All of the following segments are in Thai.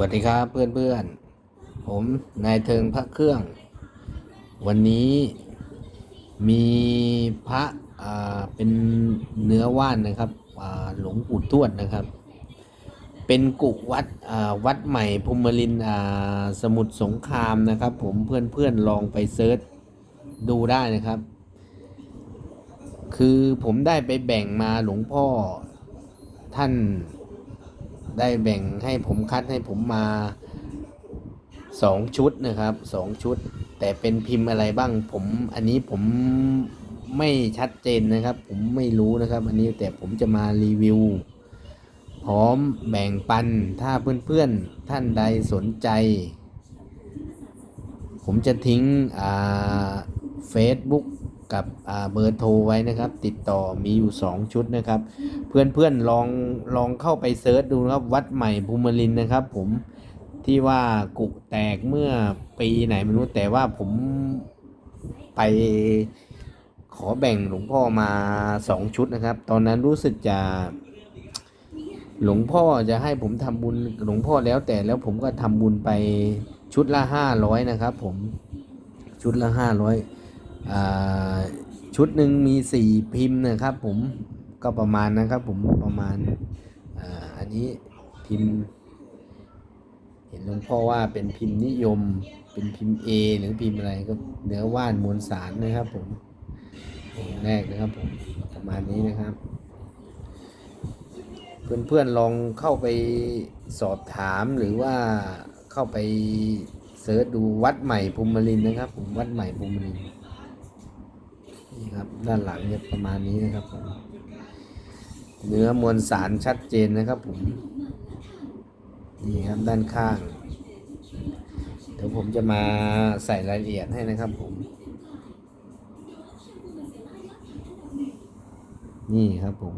วัสดีครับเพื่อนๆ ผมนายเทิงพระเครื่อง วันนี้มีพระอ่าเป็นเนื้อว่านนะครับอ่าหลวงปู่ทวดนะครับ เป็นกุวัดอ่าวัดใหม่ภูมิลินาสมุทรสงครามนะครับ ผมเพื่อนๆลองไปเซิร์ชดูได้นะครับ คือผมได้ไปแบ่งมาหลวงพ่อท่าน ได้แบ่งให้ผมคัดให้ผมมาสองชุดนะครับสองชุด แต่เป็นพิมพ์อะไรบ้างผมอันนี้ผมไม่ชัดเจนนะครับ ผมไม่รู้นะครับ อันนี้แต่ผมจะมารีวิว พร้อมแบ่งปันถ้าเพื่อนๆท่านใดสนใจ ผมจะทิ้งเฟซบุ๊ก กับอ่าเบอร์โทรไว้นะครับ ติดต่อมีอยู่ 2 ชุดนะครับ เพื่อนๆลองลองเข้าไปเซิร์ชดูนะครับวัดใหม่ภูมิลินทร์นะครับ ผมที่ว่ากุแตกเมื่อปีไหนไม่รู้แต่ว่าผมไปขอแบ่งหลวงพ่อมาสองชุดนะครับ ตอนนั้นรู้สึกจะหลวงพ่อจะให้ผมทำบุญหลวงพ่อแล้วแต่แล้วผมก็ทำบุญไปชุดละห้าร้อยนะครับ ผมชุดละห้าร้อยอ่า ชุดหนึ่งมีสี่พิมพ์นะครับผมก็ประมาณนะครับผมประมาณอ,าอันนี้พิมพ์ เห็นหลวงพ่อว่าเป็นพิมพ์นิยมเป็นพิมพ์ A หรือพิมพ์อะไรก็เนื้อว่านมวลสารนะครับผมองแรกนะครับผมประมาณนี้นะครับ เพื่อนๆลองเข้าไปสอบถามหรือว่าเข้าไปเสิร์ชดูวัดใหม่ภูมิลินทร์นะครับผมวัดใหม่ภูมิลินทร์ นี่ครับ ด้านหลังจะประมาณนี้นะครับผมเนื้อมวลสารชัดเจนนะครับผมนี่ครับด้านข้าง เดี๋ยวผมจะมาใส่รายละเอียดให้นะครับผม นี่ครับผม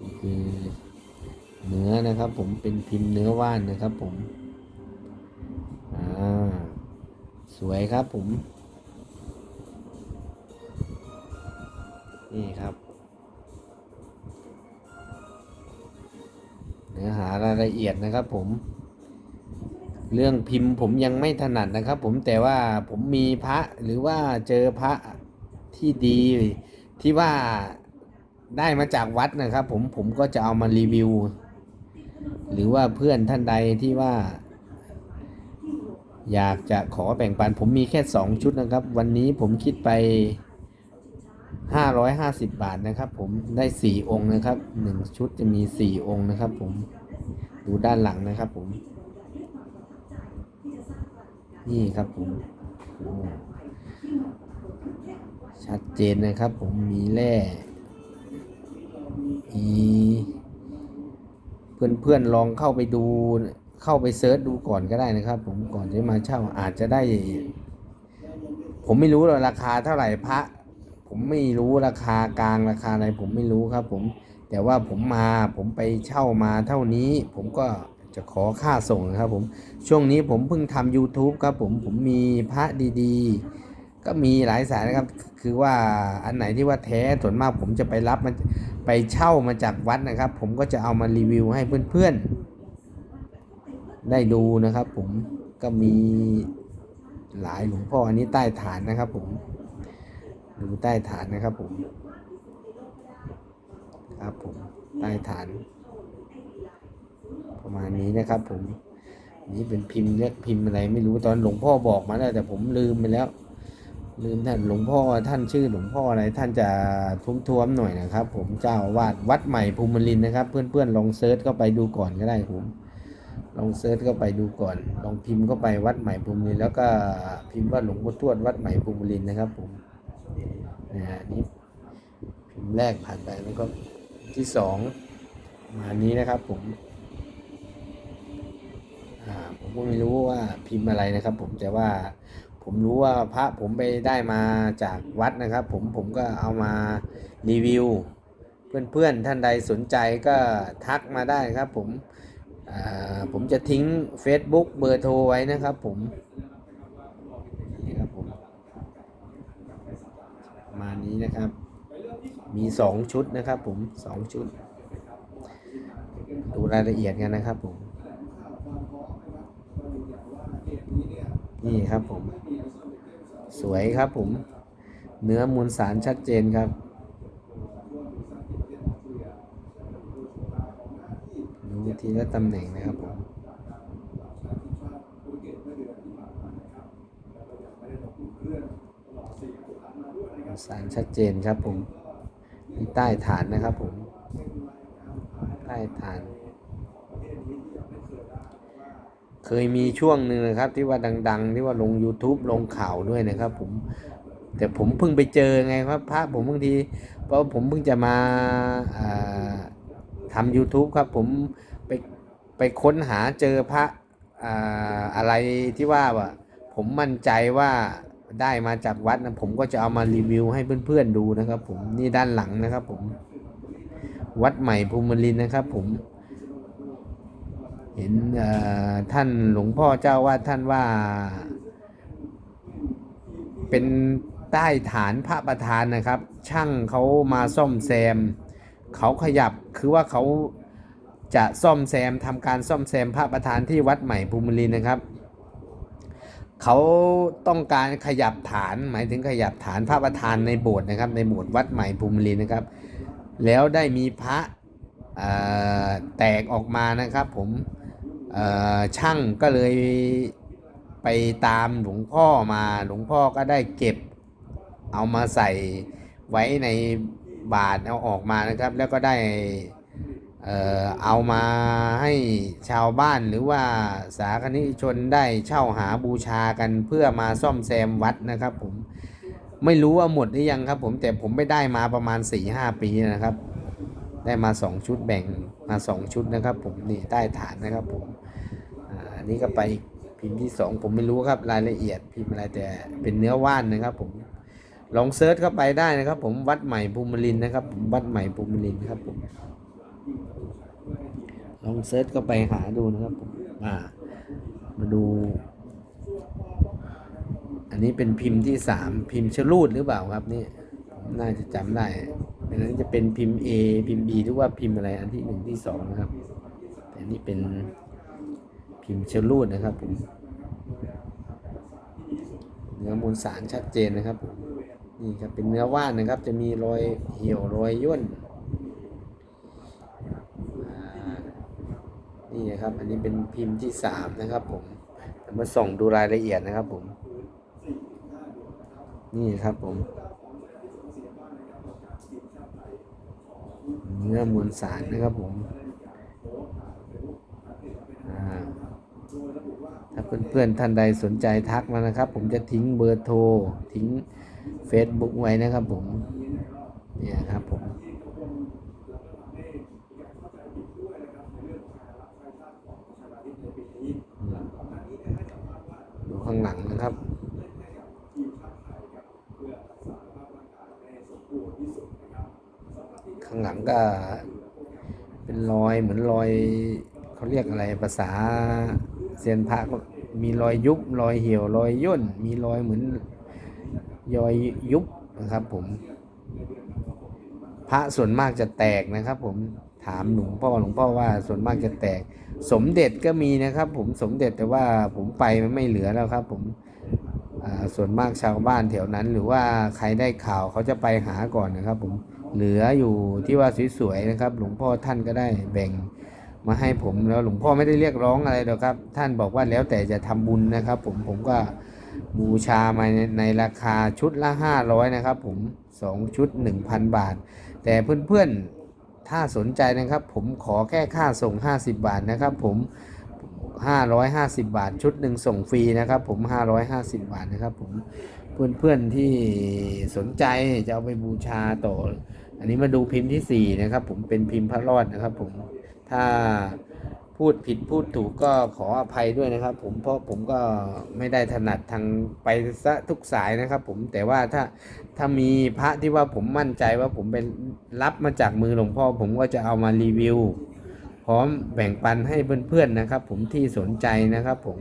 นี่คือเนื้อนะครับผมเป็นพิมพ์เนื้อว่านนะครับผม อ่า สวยครับผม นี่ครับ เนื้อหารายละเอียดนะครับผม เรื่องพิมพ์ผมยังไม่ถนัดนะครับ ผมแต่ว่าผมมีพระหรือว่าเจอพระที่ดีที่ว่าได้มาจากวัดนะครับ ผมผมก็จะเอามารีวิว หรือว่าเพื่อนท่านใดที่ว่า อยากจะขอแบ่งปัน ผมมีแค่สองชุดนะครับ วันนี้ผมคิดไป ห้าร้อยห้าสิบบาทนะครับ ผมได้สี่องค์นะครับหนึ่งชุดจะมีสี่องค์นะครับ ผมดูด้านหลังนะครับ ผม นี่ครับผมชัดเจนนะครับ ผมมีแร่มีเพื่อนๆลองเข้าไปดูเข้าไปเซิร์ชดูก่อนก็ได้นะครับ ผมก่อนจะมาเช่าอาจจะได้ ผมไม่รู้หรอกราคาเท่าไหร่พระ ผมไม่รู้ราคากลางราคาอะไรผมไม่รู้ครับ ผมแต่ว่าผมมาผมไปเช่ามาเท่านี้ ผมก็จะขอค่าส่งครับ ผมช่วงนี้ผมเพิ่งทำ YouTube ครับ ผมผมมีพระดีๆ ก็มีหลายสายนะครับ คือว่าอันไหนที่ว่าแท้ส่วนมากผมจะไปรับมันไปเช่ามาจากวัดนะครับ ผมก็จะเอามารีวิวให้เพื่อนๆ ได้ดูนะครับ ผมก็มีหลายหลวงพ่ออันนี้ใต้ฐานนะครับ ผม ดูใต้ฐานนะครับผม ครับผมใต้ฐาน ประมาณนี้นะครับผม นี่เป็นพิมพ์เรียกพิมพ์อะไรไม่รู้ตอนหลวงพ่อบอกมาแล้วแต่ผมลืมไปแล้ว ลืมท่านหลวงพ่อท่านชื่อหลวงพ่ออะไรท่านจะทุ่มทวมหน่อยนะครับ ผมเจ้าวาดวัดใหม่ภูมิลินทร์นะครับ เพื่อนๆลองเซิร์ชเข้าไปดูก่อนก็ได้ผมลองเซิร์ชเข้าไปดูก่อน ลองพิมพ์เข้าไปวัดใหม่ภูมิลินทร์แล้วก็พิมพ์ว่าหลวงพ่อทวดวัดใหม่ภูมิลินทร์นะครับผม นะฮะนี่พิมพ์แรกผ่านไปแล้วก็ที่สองมานี้นะครับผมผมก็ไม่รู้ว่าพิมพ์อะไรนะครับ ผมแต่ว่าผมรู้ว่าพระผมไปได้มาจากวัดนะครับ ผมผมก็เอามารีวิว เพื่อนๆท่านใดสนใจก็ทักมาได้ครับ ผมผมจะทิ้ง Facebook เบอร์โทรไว้นะครับ ผมนี่ครับผมประ มาณนี้นะครับ มีสองชุดนะครับผมสองชุด ดูรายละเอียดกันนะครับผม นี่ครับผม สวยครับผม เนื้อมวลสารชัดเจนครับ ดูทีละตำแหน่งนะครับผม สาร ชัดเจนครับผมที่ใต้ฐานนะครับผม ใต้ฐาน เคยมีช่วงหนึ่งนะครับ ที่ว่าดัง ๆ ที่ว่าลง YouTube ลงข่าวด้วยนะครับ ผม แต่ผมเพิ่งไปเจอไงครับพระผมบางที เพราะผมเพิ่งจะมาาทำ YouTube ครับ ผมไปไปค้นหาเจอพระออะไรที่ว่าว่าผมมั่นใจว่า ได้มาจากวัดนะผมก็จะเอามารีวิวให้เพื่อนๆดูนะครับ ผมนี่ด้านหลังนะครับ ผม วัดใหม่ภูมิลินทร์นะครับ ผม เห็นท่านหลวงพ่อเจ้าวาดท่านว่า เป็นใต้ฐานพระประธานนะครับ ช่างเขามาซ่อมแซมเขาขยับคือว่าเขาจะซ่อมแซมทำการซ่อมแซมพระประธานที่วัดใหม่ภูมิลินทร์นะครับ เขาต้องการขยับฐาน หมายถึงขยับฐานพระประธานในโบสถ์นะครับ ในโบสถ์วัดใหม่ภูมิลินนะครับ แล้วได้มีพระแตกออกมานะครับ ผมช่างก็เลยไปตามหลวงพ่อมาหลวงพ่อก็ได้เก็บเอามาใส่ไว้ในบาทเอาออกมานะครับ แล้วก็ได้ เอามาให้ชาวบ้านหรือว่าสาธารนิชนได้เช่าหาบูชากันเพื่อมาซ่อมแซมวัดนะครับผมไม่รู้ว่าหมดหรือยังครับผมแต่ผมไม่ได้มาประมาณ4ี่ห้าปีนะครับ ได้มา 2 ชุดแบ่งมา 2 ชุดนะครับ ผมนี่ใต้ฐานนะครับผมอันนี้ก็ไปพิมพ์ที่ 2 ผมไม่รู้ครับรายละเอียดพิมพ์อะไรแต่เป็นเนื้อว่านนะครับ ผมลองเซิร์ชเข้าไปได้นะครับ ผมวัดใหม่ภูมิลินนะครับ วัดใหม่ภูมิลินครับผม ลองเซิร์ชเข้าไปหาดูนะครับผมามาดู อันนี้เป็นพิมพ์ที่3พิมพ์ชลูดหรือเปล่าครับนี่น่าจะจำได้อันนั้นจะเป็นพิมพ์ A พิมพ์ B หรือว่าพิมพ์อะไรอันที่หนึ่งที่สองนะครับแต่นี่เป็นพิมพ์ชลลูดนะครับผมเนื้อมูลสารชัดเจนนะครับผมนี่ครับเป็นเนื้อว่านนะครับ จะมีรอยเหี่ยวรอยย่นอ่า นี่นะครับ อันนี้เป็นพิมพ์ที่สามนะครับผมมาส่องดูรายละเอียดนะครับผม นี่ครับผม เนื้อมวลสารนะครับผมอ่าถ้าเพื่อนๆท่านใดสนใจทักมานะครับ ผมจะทิ้งเบอร์โทร ทิ้ง Facebook ไว้นะครับผม เนี่ยครับผม ดูข้างหลังนะ ครับ ข้างหลังก็เป็นรอยเหมือนรอยเขาเรียกอะไรภาษาเซียนพระก็มีรอยยุบรอยเหี่ยวรอยย่น มีรอยเหมือนรอยยุบนะครับผม พระส่วนมากจะแตกนะครับ ผมถามหลวงพ่อหลวงพ่อว่าส่วนมากจะแตก สมเด็จก็มีนะครับ ผมสมเด็จแต่ว่าผมไปมันไม่เหลือแล้วครับ ผม ส่วนมากชาวบ้านแถวนั้น หรือว่าใครได้ข่าวเขาจะไปหาก่อนนะครับผมเหลืออยู่ที่ว่าสวยๆนะครับ หลวงพ่อท่านก็ได้แบ่งมาให้ผมแล้วหลวงพ่อไม่ได้เรียกร้องอะไรหรอกครับ ท่านบอกว่าแล้วแต่จะทำบุญนะครับ ผมผมก็บูชามาในในราคาชุดละ 500 นะครับ ผมสองชุด 1,000 บาท แต่เพื่อนๆถ้าสนใจนะครับ ผมขอแค่ค่าส่ง 50 บาทนะครับ ผม 550 บาทชุดหนึ่งส่งฟรีนะครับ ผม 550 บาทนะครับ ผมเพื่อนๆที่สนใจจะเอาไปบูชาต่อ อันนี้มาดูพิมพ์ที่ 4 นะครับ ผมเป็นพิมพ์พระรอดนะครับผมถ้าพูดผิดพูดถูกก็ขออภัยด้วยนะครับ ผมเพราะผมก็ไม่ได้ถนัดทางไปซะทุกสายนะครับ ผมแต่ว่าถ้าถ้ามีพระที่ว่าผมมั่นใจว่าผมเป็นรับมาจากมือหลวงพ่อ ผมก็จะเอามารีวิว พร้อมแบ่งปันให้เพื่อนๆนะครับ ผมที่สนใจนะครับ ผม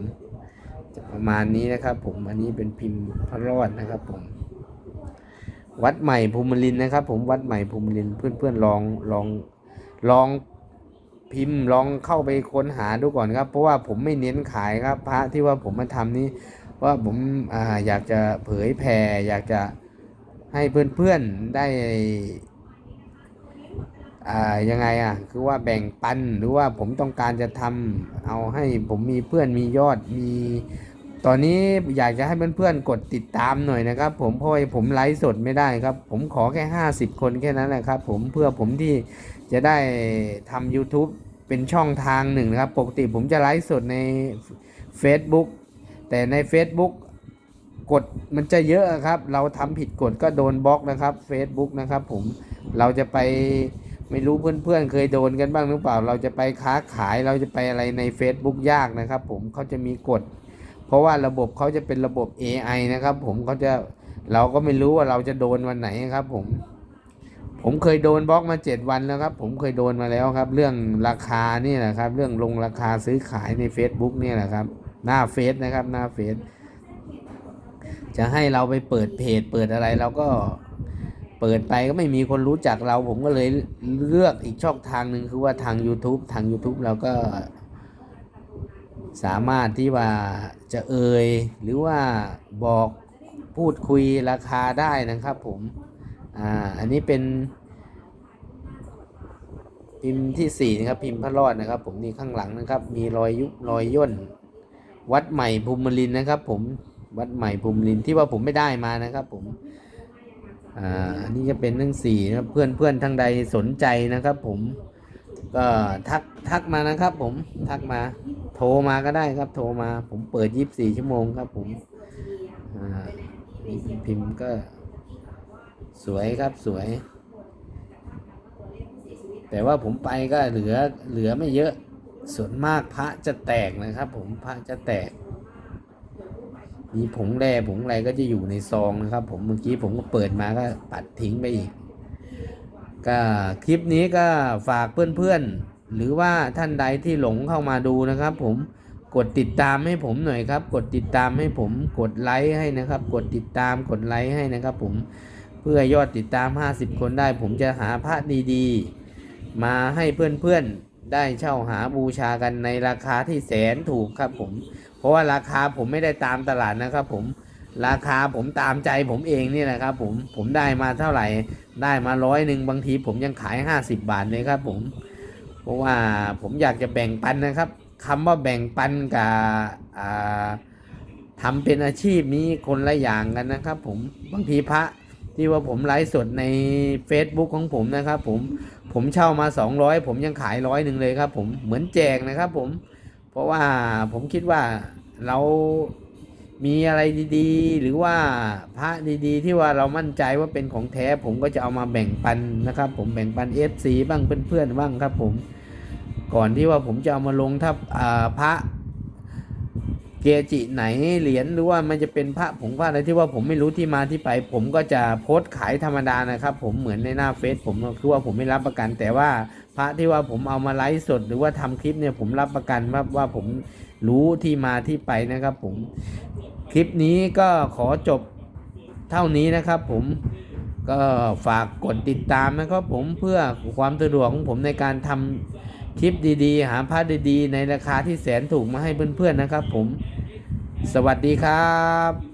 ประมาณนี้นะครับ ผมอันนี้เป็นพิมพ์พระรอดนะครับ ผม วัดใหม่ภูมิลินนะครับ ผมวัดใหม่ภูมิลินเพื่อนๆลองลองลองพิมพ์ลองเข้าไปค้นหาดูก่อนครับ เพราะว่าผมไม่เน้นขายครับ พระที่ว่าผมมาทำนี้ว่าผมอาอยากจะเผยแผ่อยากจะให้เพื่อนๆได้ ยังไงอะคือว่าแบ่งปันหรือว่าผมต้องการจะทำเอาให้ผมมีเพื่อนมียอดมี ตอนนี้อยากจะให้เพื่อนๆกดติดตามหน่อยนะครับ ผมเพราะผมไลฟ์สดไม่ได้ครับ ผมขอแค่ 50 คนแค่นั้นแหละครับ ผมเพื่อผมที่จะได้ทำ YouTube เป็นช่องทางหนึ่งนะครับ ปกติผมจะไลฟ์สดใน Facebook แต่ใน Facebook กฎมันจะเยอะครับ เราทำผิดกฎก็โดนบล็อกนะครับ Facebook นะครับผมเราจะไป ไม่รู้เพื่อนๆ เคยโดนกันบ้างหรือเปล่า เราจะไปค้าขายเราจะไปอะไรใน Facebook ยากนะครับผมเขาจะมีกฎ เพราะว่าระบบเขาจะเป็นระบบ AI นะครับผมเขาจะเราก็ไม่รู้ว่าเราจะโดนวันไหนครับผม ผมเคยโดนบล็อกมาเจ็ดวันแล้วครับ ผมเคยโดนมาแล้วครับ เรื่องราคานี่แหละครับ เรื่องลงราคาซื้อขายใน Facebook นี่แหละครับ หน้าเฟซนะครับ หน้าเฟซจะให้เราไปเปิดเพจเปิดอะไรเราก็ เปิดไปก็ไม่มีคนรู้จักเรา ผมก็เลยเลือกอีกช่องทางหนึ่งคือว่าทาง YouTube ทาง YouTube เราก็สามารถที่ว่าจะเอ่ยหรือว่าบอกพูดคุยราคาได้นะครับผม อ่า อันนี้เป็น พิมพ์ที่สี่นะครับ พิมพ์พระรอดนะครับ ผมนี่ข้างหลังนะครับ มีรอยยุบรอยย่น วัดใหม่ภูมิลินทร์นะครับ ผมวัดใหม่ภูมิลินทร์ที่ว่าผมไม่ได้มานะครับ ผม อ่าอันนี้จะเป็นหนังสี่นะครับเพื่อนเพื่อนทางใดสนใจนะครับ ผมก็ทักทักมานะครับ ผมทักมา โทรมาก็ได้ครับ โทรมา ผมเปิดยีิบสี่ชั่วโมงครับ ผมอ่าพิมพ์ก็ สวยครับสวย แต่ว่าผมไปก็เหลือเหลือไม่เยอะส่วนมากพระจะแตกนะครับ ผมพระจะแตก มีผงแร่ผงอะไรก็จะอยู่ในซองนะครับ ผมเมื่อกี้ผมก็เปิดมาก็ปัดทิ้งไปอีกก็คลิปนี้ก็ฝากเพื่อนๆ หรือว่าท่านใดที่หลงเข้ามาดูนะครับ ผมกดติดตามให้ผมหน่อยครับ กดติดตามให้ผมกดไลค์ให้นะครับ กดติดตามกดไลค์ให้นะครับ ผมเพื่อยอดติดตาม 50 คนได้ ผมจะหาพระดีๆ มาให้เพื่อนๆได้เช่าหาบูชากันในราคาที่แสนถูกครับผม เพราะว่าราคาผมไม่ได้ตามตลาดนะครับ ผมราคาผมตามใจผมเองนี่แหละครับ ผมผมได้มาเท่าไหร่ ได้มาร้อยหนึ่งบางทีผมยังขาย 50 บาทเลยครับ ผม เพราะว่าผมอยากจะแบ่งปันนะครับคำว่าแบ่งปันกับอ่าทำเป็นอาชีพนี้คนละอย่างกันนะครับ ผมบางทีพระที่ว่าผมไลฟ์สดใน Facebook ของผมนะครับ ผมผมเช่ามา 200 ผมยังขายร้อยหนึ่งเลยครับ ผมเหมือนแจกนะครับ ผม เพราะว่าผมคิดว่าเรามีอะไรดีๆ หรือว่าพระดีๆ ที่ว่าเรามั่นใจว่าเป็นของแท้ ผมก็จะเอามาแบ่งปันนะครับ ผมแบ่งปัน FC บ้างเพื่อนๆบ้างครับ ผมก่อนที่ว่าผมจะเอามาลงถ้าอ่าพระเกจิไหนเหรียญหรือว่ามันจะเป็นพระผงพระอะไรที่ว่าผมไม่รู้ที่มาที่ไป ผมก็จะโพสต์ขายธรรมดานะครับ ผมเหมือนในหน้าเฟซผมคือว่าผมไม่รับประกันแต่ว่า พระที่ว่าผมเอามาไลฟ์สดหรือว่าทำคลิปเนี่ยผมรับประกันว่าว่าผมรู้ที่มาที่ไปนะครับ ผมคลิปนี้ก็ขอจบเท่านี้นะครับ ผมก็ฝากกดติดตามนะครับผมเพื่อความสะดวกของผมในการทำคลิปดีๆ หาพระดีๆ ในราคาที่แสนถูกมาให้เพื่อนๆนะครับ ผมสวัสดีครับ